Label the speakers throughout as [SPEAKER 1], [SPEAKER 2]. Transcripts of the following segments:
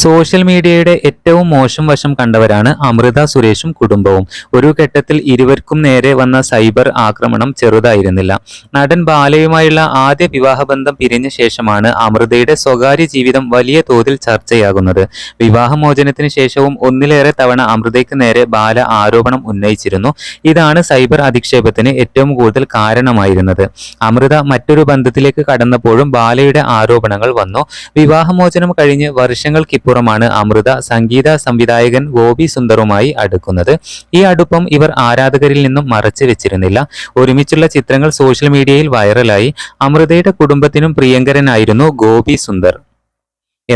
[SPEAKER 1] Social മീഡിയയുടെ ഏറ്റവും മോശം വശം കണ്ടവരാണ് അമൃത സുരേഷും കുടുംബവും. ഒരു ഘട്ടത്തിൽ ഇരുവർക്കും നേരെ വന്ന സൈബർ ആക്രമണം ചെറുതായിരുന്നില്ല. നടൻ ബാലയുമായുള്ള ആദ്യ വിവാഹബന്ധം പിരിഞ്ഞ ശേഷമാണ് അമൃതയുടെ സ്വകാര്യ ജീവിതം വലിയ തോതിൽ ചർച്ചയാകുന്നത്. വിവാഹമോചനത്തിന് ശേഷവും ഒന്നിലേറെ തവണ അമൃതയ്ക്ക് നേരെ ബാല ആരോപണം ഉന്നയിച്ചിരുന്നു. ഇതാണ് സൈബർ അധിക്ഷേപത്തിന് ഏറ്റവും കൂടുതൽ കാരണമായിരുന്നത്. അമൃത മറ്റൊരു ബന്ധത്തിലേക്ക് കടന്നപ്പോഴും ബാലയുടെ ആരോപണങ്ങൾ വന്നു. വിവാഹമോചനം കഴിഞ്ഞ് വർഷങ്ങൾക്കിപ്പുറമാണ് അമൃത സംഗീത സംവിധായകൻ ഗോപി സുന്ദറുമായി അടുക്കുന്നത്. ഈ അടുപ്പം ഇവർ ആരാധകരിൽ നിന്നും മറച്ചു വെച്ചിരുന്നില്ല. ഒരുമിച്ചുള്ള ചിത്രങ്ങൾ സോഷ്യൽ മീഡിയയിൽ വൈറലായി. അമൃതയുടെ കുടുംബത്തിനും പ്രിയങ്കരനായിരുന്നു ഗോപി സുന്ദർ.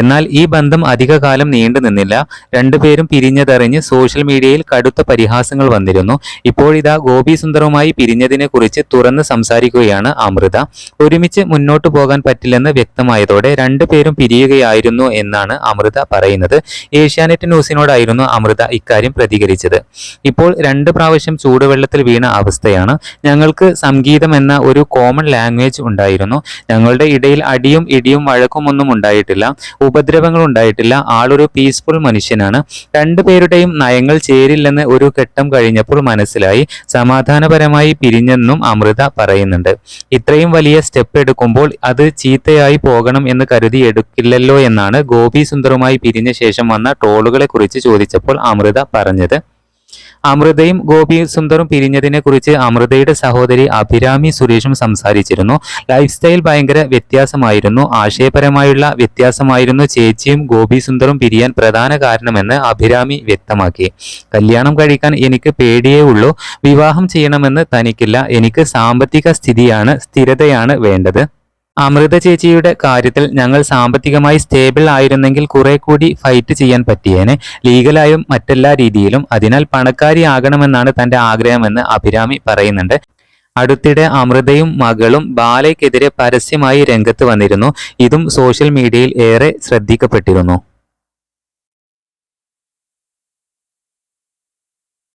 [SPEAKER 1] എന്നാൽ ഈ ബന്ധം അധികകാലം നീണ്ടു നിന്നില്ല. രണ്ടുപേരും പിരിഞ്ഞതറിഞ്ഞ് സോഷ്യൽ മീഡിയയിൽ കടുത്ത പരിഹാസങ്ങൾ വന്നിരുന്നു. ഇപ്പോഴിതാ ഗോപി സുന്ദറുമായി പിരിഞ്ഞതിനെ കുറിച്ച് തുറന്ന് സംസാരിക്കുകയാണ് അമൃത. ഒരുമിച്ച് മുന്നോട്ടു പോകാൻ പറ്റില്ലെന്ന് വ്യക്തമായതോടെ രണ്ടുപേരും പിരിയുകയായിരുന്നു എന്നാണ് അമൃത പറയുന്നത്. ഏഷ്യാനെറ്റ് ന്യൂസിനോടായിരുന്നു അമൃത ഇക്കാര്യം പ്രതികരിച്ചത്. ഇപ്പോൾ രണ്ട് പ്രാവശ്യം ചൂടുവെള്ളത്തിൽ വീണ അവസ്ഥയാണ്. ഞങ്ങൾക്ക് സംഗീതം എന്ന ഒരു കോമൺ ലാംഗ്വേജ് ഉണ്ടായിരുന്നു. ഞങ്ങളുടെ ഇടയിൽ അടിയും ഇടിയും വഴക്കുമൊന്നും ഉണ്ടായിട്ടില്ല. ഉപദ്രവങ്ങൾ ഉണ്ടായിട്ടില്ല ആളൊരു പീസ്ഫുൾ മനുഷ്യനാണ്. രണ്ടുപേരുടെയും നയങ്ങൾ ചേരില്ലെന്ന് ഒരു ഘട്ടം കഴിഞ്ഞപ്പോൾ മനസ്സിലായി. സമാധാനപരമായി പിരിഞ്ഞെന്നും അമൃത പറയുന്നുണ്ട്. ഇത്രയും വലിയ സ്റ്റെപ്പ് എടുക്കുമ്പോൾ അത് ചീത്തയായി പോകണം എന്ന് കരുതി എടുക്കില്ലല്ലോ എന്നാണ് ഗോപി സുന്ദറുമായി പിരിഞ്ഞ ശേഷം വന്ന ട്രോളുകളെ കുറിച്ച് ചോദിച്ചപ്പോൾ അമൃത പറഞ്ഞത്. അമൃതയും ഗോപി സുന്ദറും പിരിഞ്ഞതിനെ കുറിച്ച് അമൃതയുടെ സഹോദരി അഭിരാമി സുരേഷും സംസാരിച്ചിരുന്നു. ലൈഫ് സ്റ്റൈൽ ഭയങ്കര വ്യത്യാസമായിരുന്നു. ആശയപരമായുള്ള വ്യത്യാസമായിരുന്നു ചേച്ചിയും ഗോപി സുന്ദറും പിരിയാൻ പ്രധാന കാരണമെന്ന് അഭിരാമി വ്യക്തമാക്കി. കല്യാണം കഴിക്കാൻ എനിക്ക് പേടിയേ ഉള്ളൂ. വിവാഹം ചെയ്യണമെന്ന് തനിക്കില്ല. എനിക്ക് സാമ്പത്തിക സ്ഥിതിയാണ് സ്ഥിരതയാണ് വേണ്ടത്. അമൃത ചേച്ചിയുടെ കാര്യത്തിൽ ഞങ്ങൾ സാമ്പത്തികമായി സ്റ്റേബിൾ ആയിരുന്നെങ്കിൽ കുറെ കൂടി ഫൈറ്റ് ചെയ്യാൻ പറ്റിയേനെ. ലീഗലായും മറ്റെല്ലാ രീതിയിലും. അതിനാൽ പണക്കാരി ആകണമെന്നാണ് തന്റെ ആഗ്രഹമെന്ന് അഭിരാമി പറയുന്നുണ്ട്. അടുത്തിടെ അമൃതയും മകളും ബാലയ്ക്കെതിരെ പരസ്യമായി രംഗത്ത് വന്നിരുന്നു. ഇതും സോഷ്യൽ മീഡിയയിൽ ഏറെ ശ്രദ്ധിക്കപ്പെട്ടിരുന്നു.